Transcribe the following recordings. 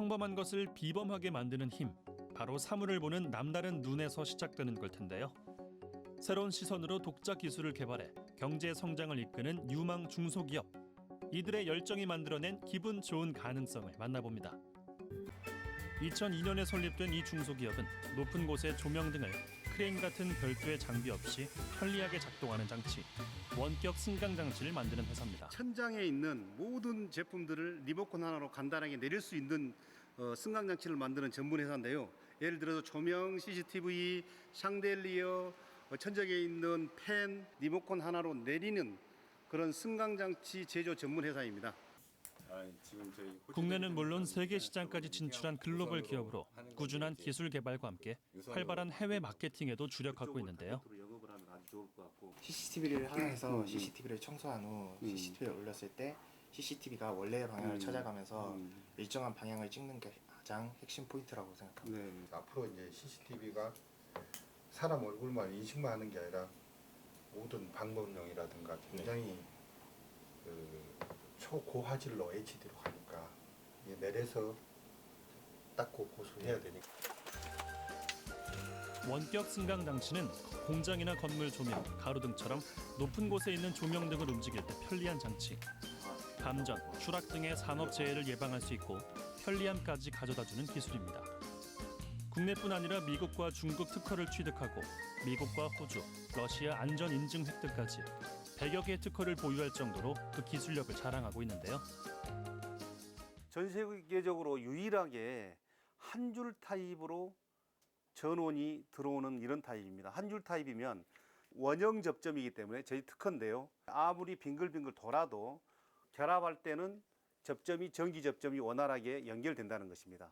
평범한 것을 비범하게 만드는 힘, 바로 사물을 보는 남다른 눈에서 시작되는 걸 텐데요. 새로운 시선으로 독자 기술을 개발해 경제 성장을 이끄는 유망 중소기업. 이들의 열정이 만들어낸 기분 좋은 가능성을 만나봅니다. 2002년에 설립된 이 중소기업은 높은 곳의 조명 등을 크레인 같은 별도의 장비 없이 편리하게 작동하는 장치, 원격 승강 장치를 만드는 회사입니다. 천장에 있는 모든 제품들을 리모컨 하나로 간단하게 내릴 수 있는 어, 승강 장치를 만드는 전문 회사인데요. 예를 들어서 조명, CCTV, 샹델리어, 어, 천장에 있는 팬, 리모컨 하나로 내리는 그런 승강 장치 제조 전문 회사입니다. 국내는 물론 세계 시장까지 진출한 글로벌 기업으로 꾸준한 기술 개발과 함께 활발한 해외 마케팅에도 주력하고 있는데요. 하면 아주 좋을 것 같고. CCTV를 CCTV를 청소한 후 CCTV를 올렸을 때 CCTV가 원래의 방향을 찾아가면서 일정한 방향을 찍는 게 가장 핵심 포인트라고 생각합니다. 네. 앞으로 이제 CCTV가 사람 얼굴만 인식만 하는 게 아니라 모든 방법용이라든가 굉장히 그 초고화질로 HD로 이게 내려서 닦고 고소해야 되니까 원격 승강 장치는 공장이나 건물 조명, 가로등처럼 높은 곳에 있는 조명 등을 움직일 때 편리한 장치. 감전, 추락 등의 산업 재해를 예방할 수 있고 편리함까지 가져다주는 기술입니다. 국내뿐 아니라 미국과 중국 특허를 취득하고 미국과 호주, 러시아 안전 인증 획득까지 100여 개의 특허를 보유할 정도로 그 기술력을 자랑하고 있는데요. 전 세계적으로 유일하게 한 줄 타입으로 전원이 들어오는 이런 타입입니다. 한 줄 타입이면 원형 접점이기 때문에 저희 특허인데요. 아무리 빙글빙글 돌아도 결합할 때는 접점이 전기 접점이 원활하게 연결된다는 것입니다.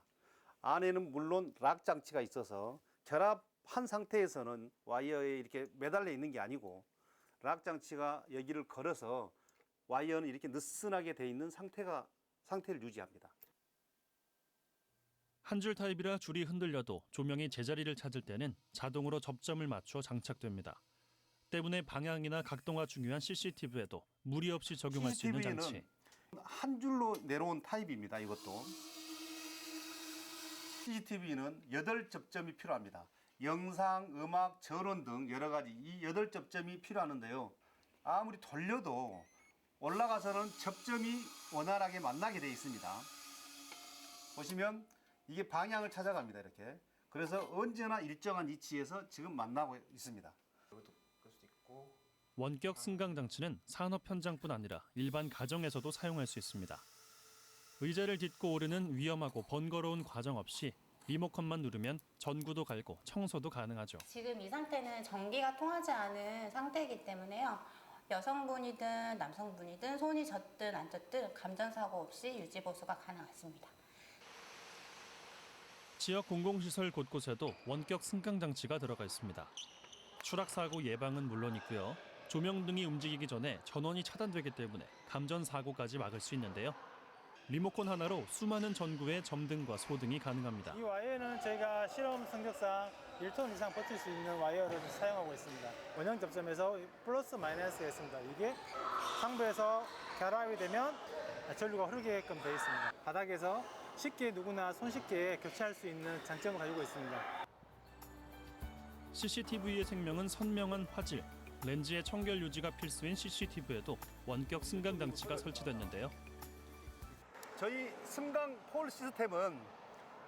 안에는 물론 락 장치가 있어서 결합한 상태에서는 와이어에 이렇게 매달려 있는 게 아니고 락 장치가 여기를 걸어서 와이어는 이렇게 느슨하게 돼 있는 상태가 상태를 유지합니다. 한 줄 타입이라 줄이 흔들려도 조명이 제자리를 찾을 때는 자동으로 접점을 맞춰 장착됩니다. 때문에 방향이나 각도가 중요한 CCTV에도 무리 없이 적용할 수 있는 장치. 한 줄로 내려온 타입입니다. 이것도 CCTV는 여덟 접점이 필요합니다. 영상, 음악, 전원 등 여러 가지 이 여덟 접점이 필요하는데요. 아무리 돌려도 올라가서는 접점이 원활하게 만나게 되어 있습니다. 보시면 이게 방향을 찾아갑니다. 이렇게. 그래서 언제나 일정한 위치에서 지금 만나고 있습니다. 원격 승강 장치는 산업 현장뿐 아니라 일반 가정에서도 사용할 수 있습니다. 의자를 딛고 오르는 위험하고 번거로운 과정 없이 리모컨만 누르면 전구도 갈고 청소도 가능하죠. 지금 이 상태는 전기가 통하지 않은 상태이기 때문에요. 여성분이든 남성분이든 손이 젖든 안 젖든 감전사고 없이 유지 보수가 가능하십니다. 지역 공공시설 곳곳에도 원격 승강 장치가 들어가 있습니다. 추락 사고 예방은 물론 있고요. 조명 등이 움직이기 전에 전원이 차단되기 때문에 감전 사고까지 막을 수 있는데요. 리모컨 하나로 수많은 전구의 점등과 소등이 가능합니다. 이 와이어는 저희가 실험 성적상 1톤 이상 버틸 수 있는 와이어를 사용하고 있습니다. 원형 접점에서 플러스 마이너스가 있습니다. 이게 상부에서 결합이 되면 전류가 흐르게끔 되어 있습니다. 바닥에서 쉽게 누구나 손쉽게 교체할 수 있는 장점을 가지고 있습니다. CCTV의 생명은 선명한 화질. 렌즈의 청결 유지가 필수인 CCTV에도 원격 승강 장치가 설치됐는데요. 저희 승강 폴 시스템은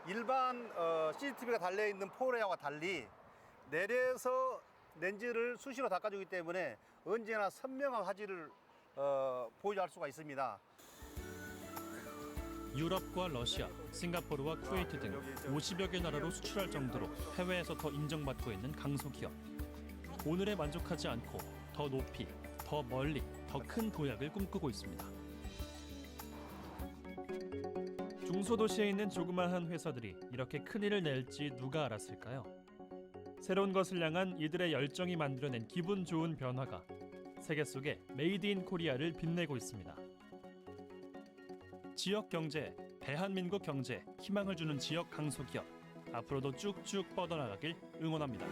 일반 어, CCTV가 달려 있는 폴에와 달리 내려서 렌즈를 수시로 닦아주기 때문에 언제나 선명한 화질을 어, 보유할 수가 있습니다. 유럽과 러시아, 싱가포르와 쿠웨이트 등 50여 개 나라로 수출할 정도로 해외에서 더 인정받고 있는 강소기업. 오늘에 만족하지 않고 더 높이, 더 멀리, 더 큰 도약을 꿈꾸고 있습니다. 중소도시에 있는 조그마한 회사들이 이렇게 큰일을 낼지 누가 알았을까요? 새로운 것을 향한 이들의 열정이 만들어낸 기분 좋은 변화가 세계 속에 메이드 인 코리아를 빛내고 있습니다. 지역 경제, 대한민국 경제 희망을 주는 지역 강소기업 앞으로도 쭉쭉 뻗어나가길 응원합니다.